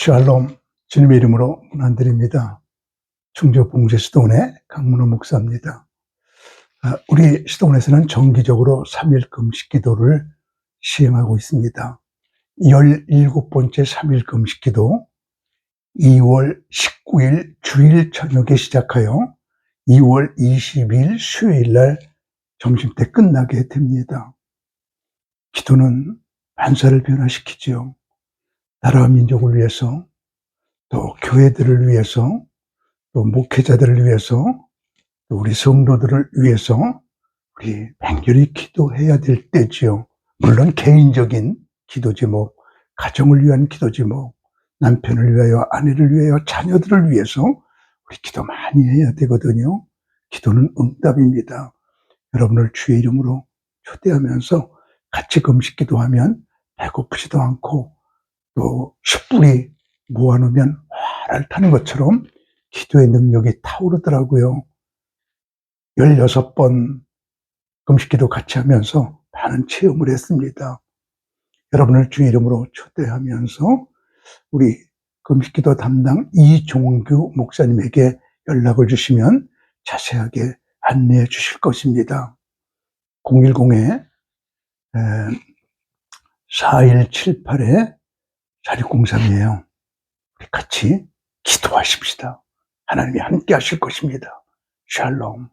샬롬 주님의 이름으로 문안드립니다. 충주 봉제 시동원의 강문호 목사입니다. 아, 우리 시동원에서는 정기적으로 3일 금식 기도를 시행하고 있습니다. 17번째 3일 금식 기도 2월 19일 주일 저녁에 시작하여 2월 20일 수요일 날 점심 때 끝나게 됩니다. 기도는 반사를 변화시키지요. 나라와 민족을 위해서, 또 교회들을 위해서, 또 목회자들을 위해서, 또 우리 성도들을 위해서 우리 맹렬히 기도해야 될 때지요. 물론 개인적인 기도 제목, 가정을 위한 기도 제목, 남편을 위하여, 아내를 위하여, 자녀들을 위해서 우리 기도 많이 해야 되거든요. 기도는 응답입니다. 여러분을 주의 이름으로 초대하면서 같이 금식 기도하면 배고프지도 않고 또 숯불이 모아놓으면 활활 타는 것처럼 기도의 능력이 타오르더라고요. 16번 금식기도 같이 하면서 많은 체험을 했습니다. 여러분을 주의 이름으로 초대하면서 우리 금식기도 담당 이종규 목사님에게 연락을 주시면 자세하게 안내해 주실 것입니다. 010에 4178에 4603이에요. 우리 같이 기도하십시다. 하나님이 함께 하실 것입니다. 샬롬.